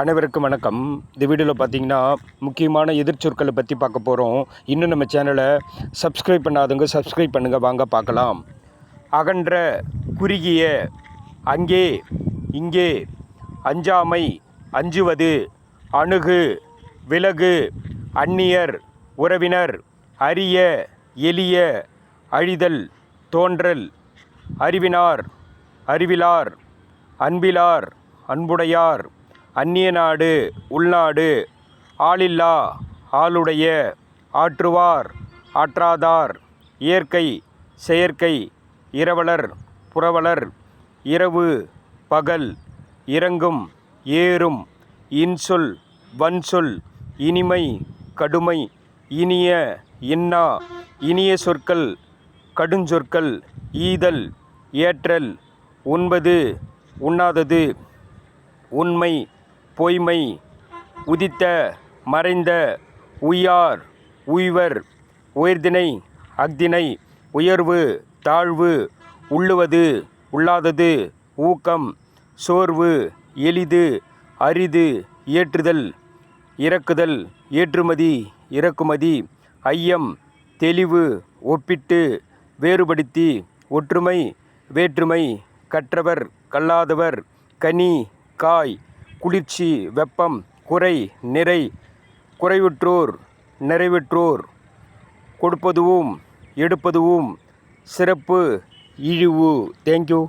அனைவருக்கும் வணக்கம். இந்த வீடியோவில் பார்த்தீங்கன்னா முக்கியமான எதிர்ச்சொற்களை பற்றி பார்க்க போகிறோம் இன்னும் நம்ம சேனலை சப்ஸ்கிரைப் பண்ணாதவங்க சப்ஸ்கிரைப் பண்ணுங்கள் வாங்க பார்க்கலாம். அகன்ற குறுகிய அங்கே இங்கே அஞ்சாமை அஞ்சுவது அணுகு விலகு அந்நியர் உறவினர் அரிய எளிய அழிதல் தோன்றல் அறிவினார் அறிவிலார் அன்பிலார் அன்புடையார் அந்நிய நாடு உள்நாடு ஆளில்லா ஆளுடைய ஆற்றுவார் ஆற்றாதார் இயற்கை செயற்கை இரவலர் புரவலர் இரவு பகல் இறங்கும் ஏறும் இன்சொல் வன்சொல் இனிமை கடுமை இனிய இன்னா இனிய சொற்கள் கடுஞ்சொற்கள் ஈதல் ஏற்றல் உண்பது உண்ணாதது உண்மை பொய்மை உதித்த மறைந்த உய்யார் உய்வர் உயர்தினை அக்தினை உயர்வு தாழ்வு உள்ளுவது உள்ளாதது ஊக்கம் சோர்வு எளிது அரிது ஏற்றுதல் இறக்குதல் ஏற்றுமதி இறக்குமதி ஐயம் தெளிவு ஒப்பிட்டு வேறுபடுத்தி ஒற்றுமை வேற்றுமை கற்றவர் கல்லாதவர் கனி காய் குளிர்ச்சி வெப்பம் குறை நிறை குறைவுற்றோர் நிறைவுற்றோர். கொடுப்பதுவும் எடுப்பதுவும் சிறப்பு இழிவு. தேங்க்யூ